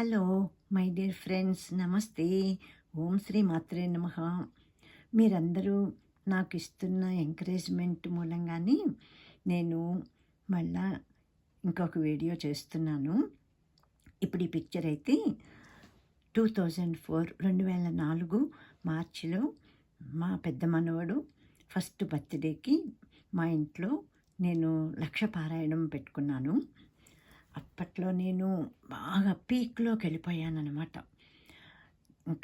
Hello my dear friends నమస్తే. ఓం శ్రీ మాత్రే నమ. మీరందరూ నాకు ఇస్తున్న ఎంకరేజ్మెంట్ మూలంగానే నేను మళ్ళా ఇంకొక వీడియో చేస్తున్నాను. ఇప్పుడు ఈ పిక్చర్ అయితే టూ థౌజండ్ ఫోర్ రెండు వేల నాలుగు మార్చిలో మా పెద్ద మనవడు ఫస్ట్ బర్త్డేకి మా ఇంట్లో నేను లక్ష పారాయణం పెట్టుకున్నాను. అప్పట్లో నేను బాగా పీక్లోకి వెళ్ళిపోయాను అనమాట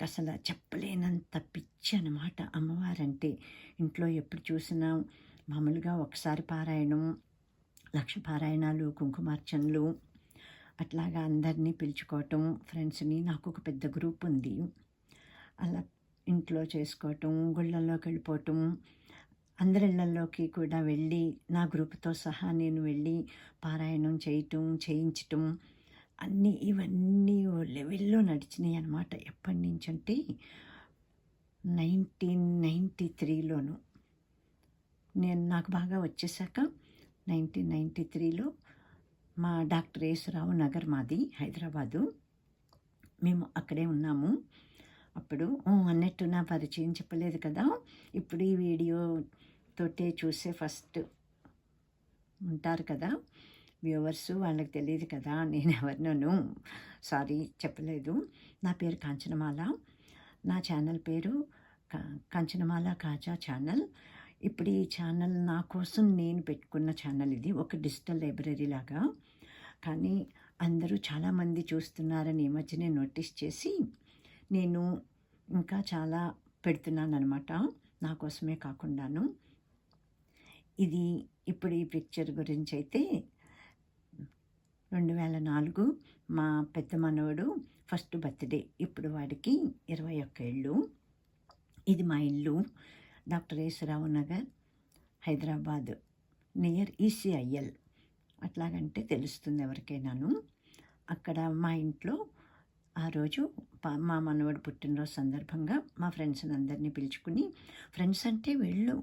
అసలు చెప్పలేనంత పిచ్చి అనమాట అమ్మవారంటే. ఇంట్లో ఎప్పుడు చూసినా మామూలుగా ఒకసారి పారాయణం లక్ష పారాయణాలు కుంకుమార్చనలు అట్లాగా అందరినీ పిలుచుకోవటం ఫ్రెండ్స్ని నాకు ఒక పెద్ద గ్రూప్ ఉంది అలా ఇంట్లో చేసుకోవటం గుళ్ళల్లోకి వెళ్ళిపోవటం అందరిళ్ళల్లోకి కూడా వెళ్ళి నా గ్రూప్తో సహా నేను వెళ్ళి పారాయణం చేయటం చేయించటం అన్నీ ఇవన్నీ లెవెల్లో నడిచినాయి అనమాట ఎప్పటి నుంచి అంటే నైన్టీన్ నైంటీ త్రీలోను. నేను నాకు బాగా వచ్చేసాక నైన్టీన్ నైంటీ త్రీలో మా డాక్టర్ యేసురావు నగర్ మాది హైదరాబాదు. మేము అక్కడే ఉన్నాము. అప్పుడు అన్నట్టు నా పరిచయం చెప్పలేదు కదా. ఇప్పుడు ఈ వీడియో తోటే చూసే ఫస్ట్ ఉంటారు కదా. వ్యూవర్స్ వాళ్ళకి తెలియదు కదా. నేను ఎవరినను సారీ చెప్పలేదు. నా పేరు కాంచనమాల. నా ఛానల్ పేరు కా- కాంచనమాల కాజా ఛానల్. ఇప్పుడు ఈ ఛానల్ నా కోసం నేను పెట్టుకున్న ఛానల్ ఇది. ఒక డిజిటల్ లైబ్రరీ లాగా. కానీ అందరూ చాలామంది చూస్తున్నారని ఈ మధ్యనే నోటీస్ చేసి నేను ఇంకా చాలా పెడుతున్నాను అనమాట నా కోసమే కాకుండాను. ఇది ఇప్పుడు ఈ పిక్చర్ గురించి అయితే రెండు వేల నాలుగు మా పెద్ద మనవడు ఫస్ట్ బర్త్డే ఇప్పుడు వాడికి ఇరవై ఒక్క ఏళ్ళు ఇది మా ఇల్లు. Doctor Yesurao Nagar Hyderabad near ECIL. అట్లాగంటే తెలుస్తుంది ఎవరికైనాను. అక్కడ మా ఇంట్లో ఆ రోజు మా మనవడు పుట్టినరోజు సందర్భంగా మా ఫ్రెండ్స్ని అందరినీ పిలుచుకుని ఫ్రెండ్స్ అంటే వీళ్ళు.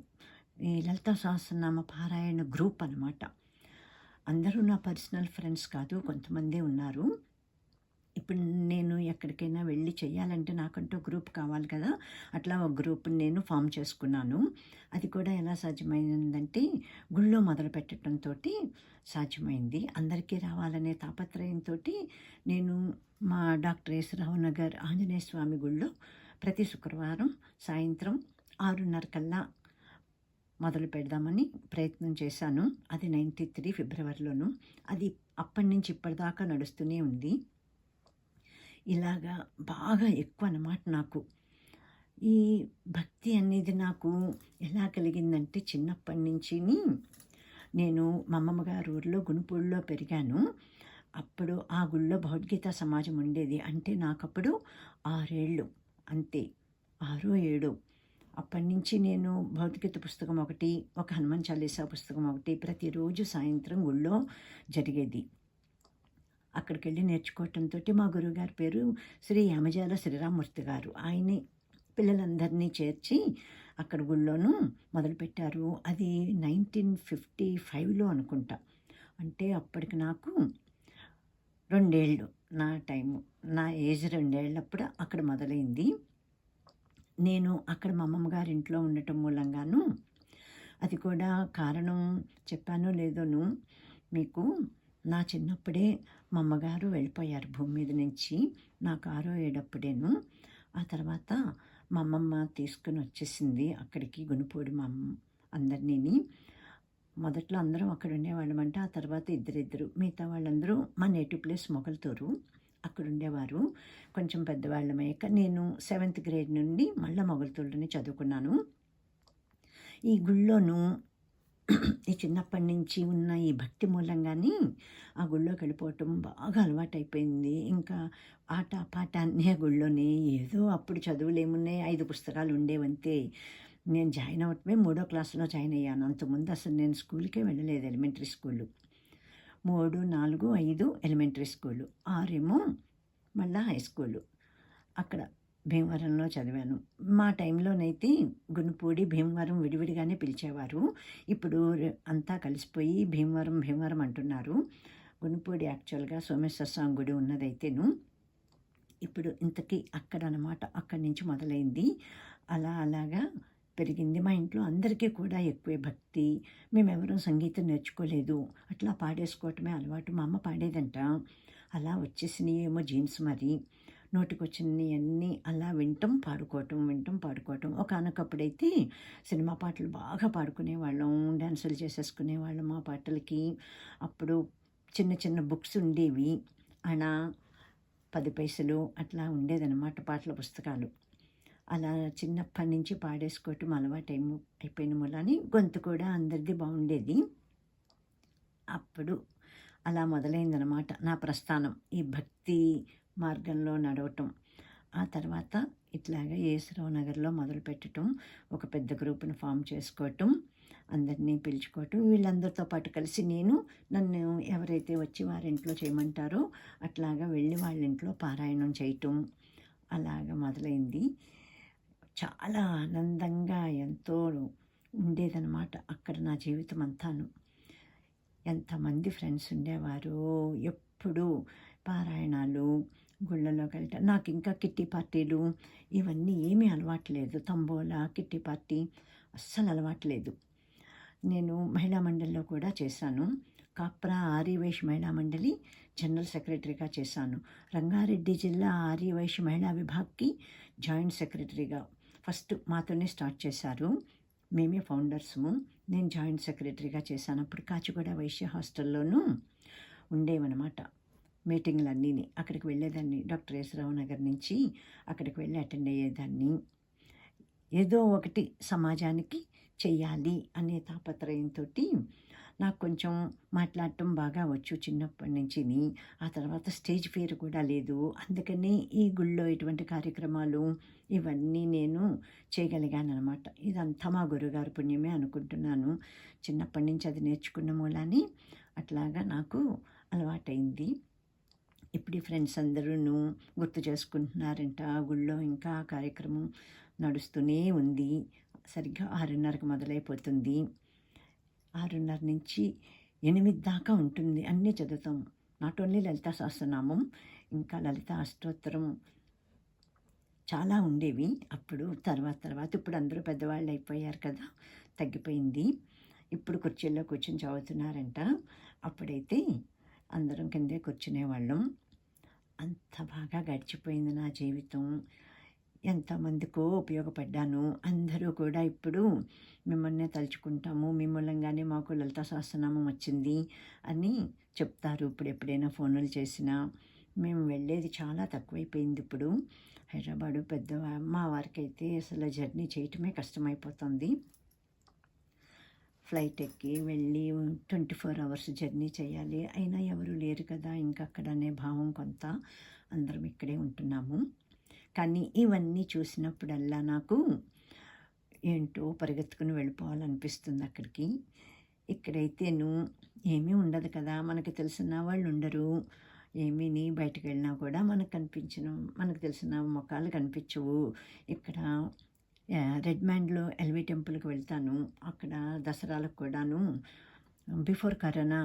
లలిత సహస్రనామ పారాయణ గ్రూప్ అనమాట అందరూ నా పర్సనల్ ఫ్రెండ్స్ కాదు కొంతమంది ఉన్నారు. ఇప్పుడు నేను ఎక్కడికైనా వెళ్ళి చేయాలంటే నాకంటూ గ్రూప్ కావాలి కదా. అట్లా ఒక గ్రూప్ నేను ఫామ్ చేసుకున్నాను. అది కూడా ఎలా సాధ్యమైందంటే గుళ్ళో మొదలు పెట్టడంతో సాధ్యమైంది. అందరికీ రావాలనే తాపత్రయంతో నేను మా డాక్టర్ ఎస్ నగర్ ఆంజనేయ స్వామి గుళ్ళో ప్రతి శుక్రవారం సాయంత్రం ఆరున్నర కల్లా మొదలు పెడదామని ప్రయత్నం చేశాను. అది నైంటీ త్రీ ఫిబ్రవరిలోను. అది అప్పటి నుంచి ఇప్పటిదాకా నడుస్తూనే ఉంది. ఇలాగా బాగా ఎక్కువ అన్నమాట నాకు. ఈ భక్తి అనేది నాకు ఎలా కలిగిందంటే చిన్నప్పటి నుంచి నేను మా అమ్మమ్మ గారి ఊరిలో గుణపూడిలో పెరిగాను. అప్పుడు ఆ గుళ్ళో భగవద్గీత సమాజం ఉండేది. అంటే నాకప్పుడు ఆరేళ్ళు. అంతే. ఆరు ఏడు. అప్పటి నుంచి నేను భౌతికత పుస్తకం ఒకటి ఒక హనుమాన్ చాలీసా పుస్తకం ఒకటి ప్రతిరోజు సాయంత్రం గుళ్ళో జరిగేది. అక్కడికి వెళ్ళి నేర్చుకోవటంతో మా గురువుగారి పేరు శ్రీ యామజాల శ్రీరామూర్తి గారు. ఆయనే పిల్లలందరినీ చేర్చి అక్కడ గుళ్ళోనూ మొదలుపెట్టారు. అది నైన్టీన్ ఫిఫ్టీ ఫైవ్లో అనుకుంటా. అంటే అప్పటికి నాకు రెండేళ్ళు నా టైము. నా ఏజ్ రెండేళ్ళప్పుడు అక్కడ మొదలైంది. నేను అక్కడ మా అమ్మమ్మ గారి ఇంట్లో ఉండటం మూలంగాను. అది కూడా కారణం చెప్పానో లేదోను మీకు నా చిన్నప్పుడే మా అమ్మగారు వెళ్ళిపోయారు భూమి మీద నుంచి. నాకు ఆరో ఏడప్పుడేను. ఆ తర్వాత మా అమ్మమ్మ తీసుకుని వచ్చేసింది అక్కడికి గుణపూడి మా అమ్మ అందరినీ మొదట్లో అందరం అక్కడ ఉండేవాళ్ళమంటే ఆ తర్వాత ఇద్దరిద్దరు మిగతా వాళ్ళందరూ మా నేటివ్ ప్లేస్ మొగల్తూరు. అక్కడ ఉండేవారు కొంచెం పెద్దవాళ్ళమయ్యాక నేను సెవెంత్ గ్రేడ్ నుండి మళ్ళీ మొగల్తూరులోనే చదువుకున్నాను. ఈ గుళ్ళోనూ ఈ చిన్నప్పటి నుంచి ఉన్న ఈ భక్తి మూలంగానే ఆ గుళ్ళోకి వెళ్ళిపోవటం బాగా అలవాటైపోయింది. ఇంకా ఆట పాట అన్నీ ఆ గుళ్ళోనే. ఏదో అప్పుడు చదువులు ఏమున్నాయి ఐదు పుస్తకాలు ఉండేవంతే. నేను జాయిన్ అవటమే మూడో క్లాస్లో జాయిన్ అయ్యాను. అంతకుముందు అసలు నేను స్కూల్కే వెళ్ళలేదు ఎలిమెంటరీ స్కూలు. మూడు నాలుగు ఐదు ఎలిమెంటరీ స్కూలు ఆరేమో మళ్ళా హై స్కూలు అక్కడ భీమవరంలో చదివాను. మా టైంలోనైతే గునుపూడి భీమవరం విడివిడిగానే పిలిచేవారు. ఇప్పుడు అంతా కలిసిపోయి భీమవరం భీమవరం అంటున్నారు. గునుపూడి యాక్చువల్గా సోమేశ్వర స్వామి గుడి ఉన్నదైతేను ఇప్పుడు ఇంతకీ అక్కడ అనమాట అక్కడి నుంచి మొదలైంది. అలా అలాగా పెరిగింది. మా ఇంట్లో అందరికీ కూడా ఎక్కువే భక్తి. మేమెవరూ సంగీతం నేర్చుకోలేదు. అట్లా పాడేసుకోవటమే అలవాటు. మా అమ్మ పాడేదంట. అలా వచ్చేసినాయేమో జీన్స్ మరి. నోటికొచ్చినవి అన్నీ అలా వింటాం పాడుకోవటం వింటాం పాడుకోవటం. ఒక అనకప్పుడైతే సినిమా పాటలు బాగా పాడుకునేవాళ్ళం. డ్యాన్సులు చేసేసుకునేవాళ్ళం మా పాటలకి. అప్పుడు చిన్న చిన్న బుక్స్ ఉండేవి. అనా పది పైసలు అట్లా ఉండేదన్నమాట పాటల పుస్తకాలు. అలా చిన్నప్పటి నుంచి పాడేసుకోవటం అలవాటు అయిపో అని గొంతు కూడా అందరిది బాగుండేది. అప్పుడు అలా మొదలైందనమాట నా ప్రస్థానం ఈ భక్తి మార్గంలో నడవటం. ఆ తర్వాత ఇట్లాగా ఏసరావు నగర్లో మొదలు పెట్టడం ఒక పెద్ద గ్రూప్ని ఫామ్ చేసుకోవటం అందరినీ పిలుచుకోవటం వీళ్ళందరితో పాటు కలిసి నేను నన్ను ఎవరైతే వచ్చి వారింట్లో చేయమంటారో అట్లాగా వెళ్ళి వాళ్ళ ఇంట్లో పారాయణం చేయటం అలాగా మొదలైంది. చాలా ఆనందంగా ఎంతో ఉండేదన్నమాట అక్కడ నా జీవితం అంతాను ఎంతమంది ఫ్రెండ్స్ ఉండేవారు ఎప్పుడు పారాయణాలు గుళ్ళలోకి వెళ్ళటం నాకు ఇంకా కిట్టి పార్టీలు ఇవన్నీ ఏమీ అలవాట్లేదు. తంబోలా కిట్టి పార్టీ అస్సలు అలవాట్లేదు. నేను మహిళా మండలిలో కూడా చేశాను. కాప్రా ఆర్యవైష్ మహిళా మండలి జనరల్ సెక్రటరీగా చేశాను. రంగారెడ్డి జిల్లా ఆర్యవైష్ మహిళా విభాగ్కి జాయింట్ సెక్రటరీగా ఫస్ట్ మాతోనే స్టార్ట్ చేశారు. మేమే ఫౌండర్స్ము. నేను జాయింట్ సెక్రటరీగా చేశాను. అప్పుడు కాచిగూడ వైశ్య హాస్టల్లోనూ ఉండేవన్నమాట మీటింగ్లన్నీని. అక్కడికి వెళ్ళేదాన్ని. డాక్టర్ యేసరావు నగర్ నుంచి అక్కడికి వెళ్ళి అటెండ్ అయ్యేదాన్ని. ఏదో ఒకటి సమాజానికి చెయ్యాలి అనే తాపత్రయంతో నాకు కొంచెం మాట్లాడటం బాగా వచ్చు చిన్నప్పటి నుంచి ఆ తర్వాత స్టేజ్ ఫేర్ కూడా లేదు. అందుకని ఈ గుళ్ళో ఇటువంటి కార్యక్రమాలు ఇవన్నీ నేను చేయగలిగాను అనమాట ఇదంతా మా గురుగారు పుణ్యమే అనుకుంటున్నాను. చిన్నప్పటి నుంచి అది నేర్చుకున్న మూలాని అట్లాగా నాకు అలవాటైంది. ఇప్పుడు ఈ ఫ్రెండ్స్ అందరూ గుర్తు చేసుకుంటున్నారంట. గుళ్ళో ఇంకా కార్యక్రమం నడుస్తూనే ఉంది. సరిగ్గా ఆరున్నరకు మొదలైపోతుంది. ఆరున్నర నుంచి ఎనిమిది దాకా ఉంటుంది. అన్నీ చదువుతాం. నాట్ ఓన్లీ లలిత సహస్రనామం ఇంకా లలిత అష్టోత్తరం చాలా ఉండేవి. అప్పుడు తర్వాత తర్వాత ఇప్పుడు అందరూ పెద్దవాళ్ళు అయిపోయారు కదా తగ్గిపోయింది. ఇప్పుడు కుర్చీల్లో కూర్చొని చదువుతున్నారంట. అప్పుడైతే అందరం కిందే కూర్చునేవాళ్ళం. అంత బాగా గడిచిపోయింది నా జీవితం. ఎంతమందికో ఉపయోగపడ్డాను. అందరూ కూడా ఇప్పుడు మిమ్మల్ని తలుచుకుంటాము. మీ మూలంగానే మాకు లలిత సహస్రనామం వచ్చింది అని చెప్తారు. ఇప్పుడు ఎప్పుడైనా ఫోన్లు చేసినా మేము వెళ్ళేది చాలా తక్కువైపోయింది ఇప్పుడు. హైదరాబాదు పెద్ద మా వారికి అయితే అసలు జర్నీ చేయటమే కష్టమైపోతుంది. ఫ్లైట్ ఎక్కి వెళ్ళి ట్వంటీ ఫోర్ అవర్స్ జర్నీ చేయాలి. అయినా ఎవరు లేరు కదా ఇంకా అక్కడనే భావం కొంత. అందరం ఇక్కడే ఉంటున్నాము. కానీ ఇవన్నీ చూసినప్పుడల్లా నాకు ఏంటో పరిగెత్తుకుని వెళ్ళిపోవాలనిపిస్తుంది అక్కడికి. ఇక్కడైతేను ఏమీ ఉండదు కదా మనకు తెలిసిన వాళ్ళు ఉండరు. ఏమీని బయటకు వెళ్ళినా కూడా మనకు కనిపించిన మనకు తెలిసిన ముఖాలు కనిపించవు. ఇక్కడ రెడ్ మ్యాండ్లో ఎల్వి టెంపుల్కి వెళ్తాను. అక్కడ దసరాలకు కూడాను బిఫోర్ కరోనా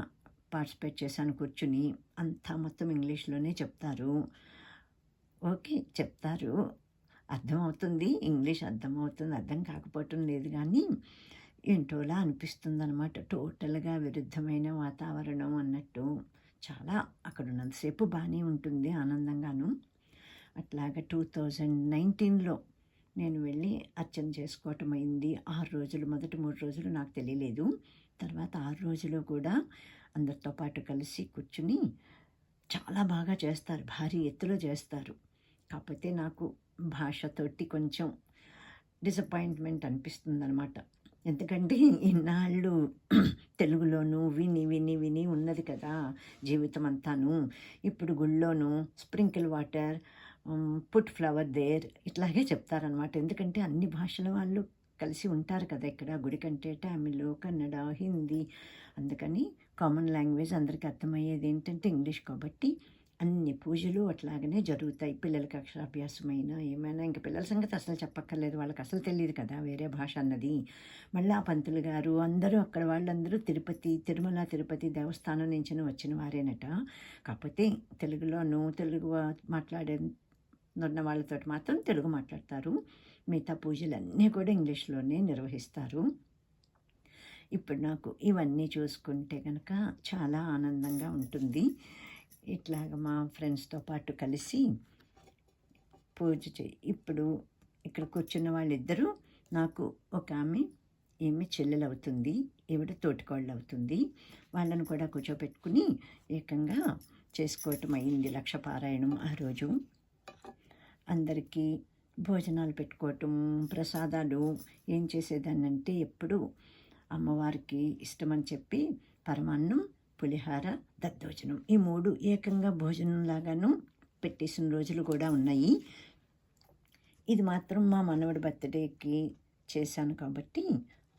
పార్టిసిపేట్ చేశాను కూర్చుని. అంతా మొత్తం ఇంగ్లీష్లోనే చెప్తారు. ఓకే చెప్తారు. అర్థమవుతుంది. ఇంగ్లీష్ అర్థమవుతుంది. అర్థం కాకపోవటం లేదు కానీ ఏంటోలా అనిపిస్తుంది అనమాట టోటల్గా విరుద్ధమైన వాతావరణం అన్నట్టు. చాలా అక్కడ ఉన్నంతసేపు బాగానే ఉంటుంది ఆనందంగాను. అట్లాగా టూ థౌజండ్ నైన్టీన్లో నేను వెళ్ళి అర్చన చేసుకోవటం అయింది. ఆరు రోజులు మొదటి మూడు రోజులు నాకు తెలియలేదు. తర్వాత ఆరు రోజులు కూడా అందరితో పాటు కలిసి కూర్చుని చాలా బాగా చేస్తారు. భారీ ఎత్తులో చేస్తారు. కాకపోతే నాకు భాషతోటి కొంచెం డిసప్పాయింట్మెంట్ అనిపిస్తుంది అనమాట ఎందుకంటే ఇన్నాళ్ళు తెలుగులోను విని విని విని ఉన్నది కదా జీవితం అంతాను ఇప్పుడు గుళ్ళోను sprinkle water put flower there ఇట్లాగే చెప్తారనమాట ఎందుకంటే అన్ని భాషల వాళ్ళు కలిసి ఉంటారు కదా ఇక్కడ గుడి కంటే తమిళ్ కన్నడ హిందీ. అందుకని కామన్ లాంగ్వేజ్ అందరికీ అర్థమయ్యేది ఏంటంటే ఇంగ్లీష్ కాబట్టి అన్ని పూజలు అట్లాగనే జరుగుతాయి. పిల్లలకి అక్షరాభ్యాసమైన ఏమైనా ఇంకా పిల్లల సంగతి అసలు చెప్పక్కర్లేదు. వాళ్ళకి అసలు తెలియదు కదా వేరే భాష అన్నది. మళ్ళీ ఆ పంతులు గారు అందరూ అక్కడ వాళ్ళందరూ తిరుపతి తిరుమల తిరుపతి దేవస్థానం నుంచి వచ్చిన వారేనట. కాకపోతే తెలుగులోనూ తెలుగు మాట్లాడే ఉన్న వాళ్ళతో మాత్రం తెలుగు మాట్లాడతారు. మిగతా పూజలన్నీ కూడా ఇంగ్లీష్లోనే నిర్వహిస్తారు. ఇప్పుడు నాకు ఇవన్నీ చూసుకుంటే కనుక చాలా ఆనందంగా ఉంటుంది. ఇట్లాగ మా ఫ్రెండ్స్తో పాటు కలిసి పూజ చేయి ఇప్పుడు ఇక్కడ కూర్చున్న వాళ్ళిద్దరూ నాకు ఒక ఆమె ఈమె చెల్లెలు అవుతుంది ఈవిడ తోటికోళ్ళు అవుతుంది వాళ్ళను కూడా కూర్చోపెట్టుకుని ఏకంగా చేసుకోవటం అయింది లక్ష పారాయణం ఆ రోజు. అందరికీ భోజనాలు పెట్టుకోవటం ప్రసాదాలు ఏం చేసేదాన్నంటే ఎప్పుడు అమ్మవారికి ఇష్టమని చెప్పి పరమాన్నం పులిహార దద్దోజనం. ఈ మూడు ఏకంగా భోజనం లాగాను పెట్టేసిన రోజులు కూడా ఉన్నాయి. ఇది మాత్రం మా మనవడి బర్త్డేకి చేశాను కాబట్టి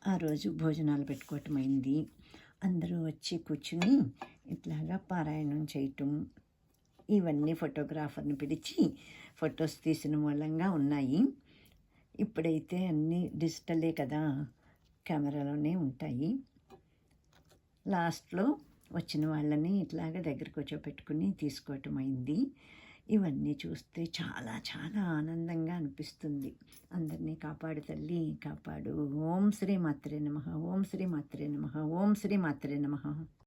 ఆ రోజు భోజనాలు పెట్టుకోవటం అయింది. అందరూ వచ్చి కూర్చుని ఇట్లాగా పారాయణం చేయటం ఇవన్నీ ఫోటోగ్రాఫర్ని పిలిచి ఫొటోస్ తీసిన మూలంగా ఉన్నాయి. ఇప్పుడైతే అన్నీ డిజిటలే కదా కెమెరాలోనే ఉంటాయి. లాస్ట్లో వచ్చిన వాళ్ళని ఇట్లాగ దగ్గర కూర్చోపెట్టుకుని తీసుకోవటం అయింది. ఇవన్నీ చూస్తే చాలా చాలా ఆనందంగా అనిపిస్తుంది. అందరినీ కాపాడు తల్లి కాపాడు. ఓం శ్రీ మాత్రే నమ ఓం శ్రీ మాత్రే నమ ఓం శ్రీ మాత్రే నమ.